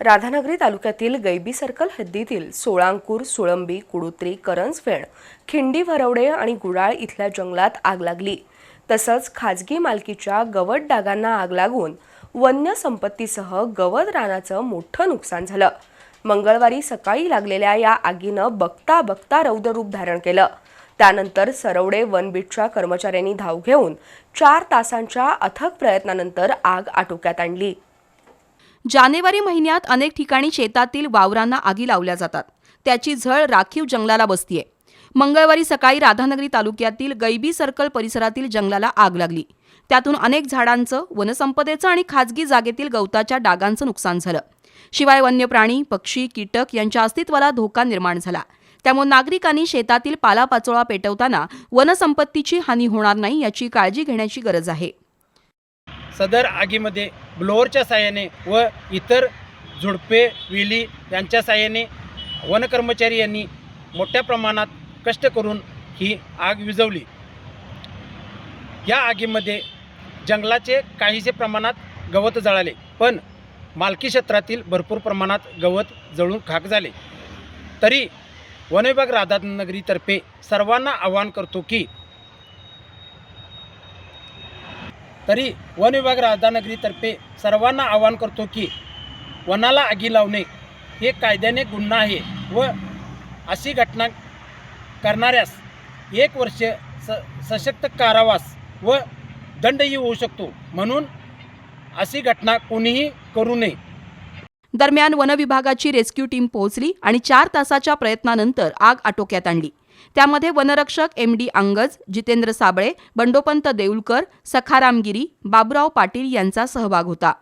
राधानगरी तालुक्यातील गैबी सर्कल हद्दीतील सोळांकूर सुळंबी कुडुत्री करंजफेण खिंडी भरवडे आणि गुडाळ इथल्या जंगलात आग लागली. तसंच खाजगी मालकीच्या गवत डागांना आग लागून वन्य संपत्तीसह गवत रानाचं मोठं नुकसान झालं. मंगळवारी सकाळी लागलेल्या या आगीनं बघता बघता रौद्ररूप धारण केलं. त्यानंतर सरवडे वनबीटच्या कर्मचाऱ्यांनी धाव घेऊन चार तासांच्या अथक प्रयत्नानंतर आग आटोक्यात आणली. जानेवारी महिन्यात अनेक ठिकाणी शेतातील वावरांना आगी लावल्या जातात. त्याची झळ राखीव जंगलाला बसतीये. मंगळवारी सकाळी राधानगरी तालुक्यातील गैबी सर्कल परिसरातील जंगलाला आग लागली. त्यातून अनेक झाडांचं वनसंपदेचं आणि खाजगी जागेतील गवताच्या डागांचं नुकसान झालं. शिवाय वन्य प्राणी पक्षी कीटक यांच्या अस्तित्वाला धोका निर्माण झाला. त्यामुळे नागरिकांनी शेतातील पालापाचोळा पेटवताना वनसंपत्तीची हानी होणार नाही याची काळजी घेण्याची गरज आहे. सदर आगीमध्ये ब्लोअरच्या साहाय्याने व इतर झुडपे वेली यांच्या साहाय्याने वनकर्मचारी यांनी मोठ्या प्रमाणात कष्ट करून ही आग विझवली. या आगीमध्ये जंगलाचे काहीसे प्रमाणात गवत जळाले पण मालकी क्षेत्रातील भरपूर प्रमाणात गवत जळून खाक झाले. तरी वनविभाग राधानगरीतर्फे सर्वांना आवाहन करतो की तरी वन विभाग राधानगरीतर्फे सर्वांना आवाहन करतो की वनाला आगी लावणे हे कायद्याने गुन्हा आहे व अशी घटना करणाऱ्यास एक वर्ष स सशक्त कारावास व दंडही होऊ शकतो. म्हणून अशी घटना कोणीही करू नये. दरम्यान वनविभागाची रेस्क्यू टीम पोहोचली आणि चार तासाच्या प्रयत्नानंतर आग आटोक्यात आणली. त्यामध्ये वनरक्षक एम डी अंगज जितेंद्र साबळे बंडोपंत देऊलकर सखाराम गिरी बाबुराव पाटील यांचा सहभाग होता.